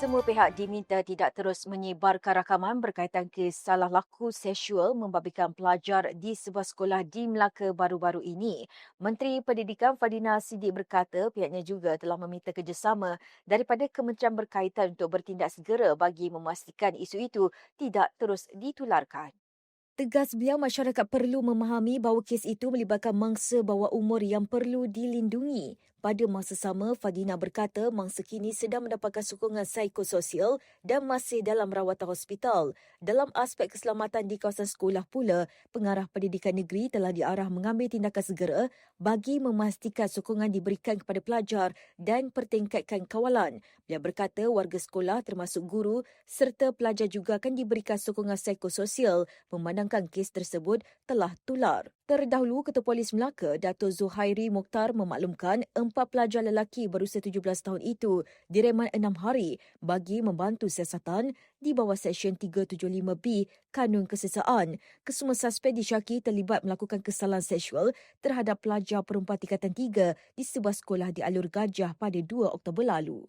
Semua pihak diminta tidak terus menyebarkan rakaman berkaitan kes salah laku seksual membabikan pelajar di sebuah sekolah di Melaka baru-baru ini. Menteri Pendidikan Fadina Sidik berkata pihaknya juga telah meminta kerjasama daripada kementerian berkaitan untuk bertindak segera bagi memastikan isu itu tidak terus ditularkan. Tegas beliau masyarakat perlu memahami bahawa kes itu melibatkan mangsa bawah umur yang perlu dilindungi. Pada masa sama, Fadina berkata mangsa kini sedang mendapatkan sokongan psikososial dan masih dalam rawatan hospital. Dalam aspek keselamatan di kawasan sekolah pula, pengarah pendidikan negeri telah diarah mengambil tindakan segera bagi memastikan sokongan diberikan kepada pelajar dan pertingkatkan kawalan. Beliau berkata warga sekolah termasuk guru serta pelajar juga akan diberikan sokongan psikososial memandangkan kes tersebut telah tular. Terdahulu, Ketua Polis Melaka, Dato' Zuhairi Mokhtar memaklumkan empat pelajar lelaki berusia 17 tahun itu direman enam hari bagi membantu siasatan di bawah Seksyen 375B Kanun Kesesaan. Kesemua suspek disyaki terlibat melakukan kesalahan seksual terhadap pelajar perempuan tingkatan 3 di sebuah sekolah di Alur Gajah pada 2 Oktober lalu.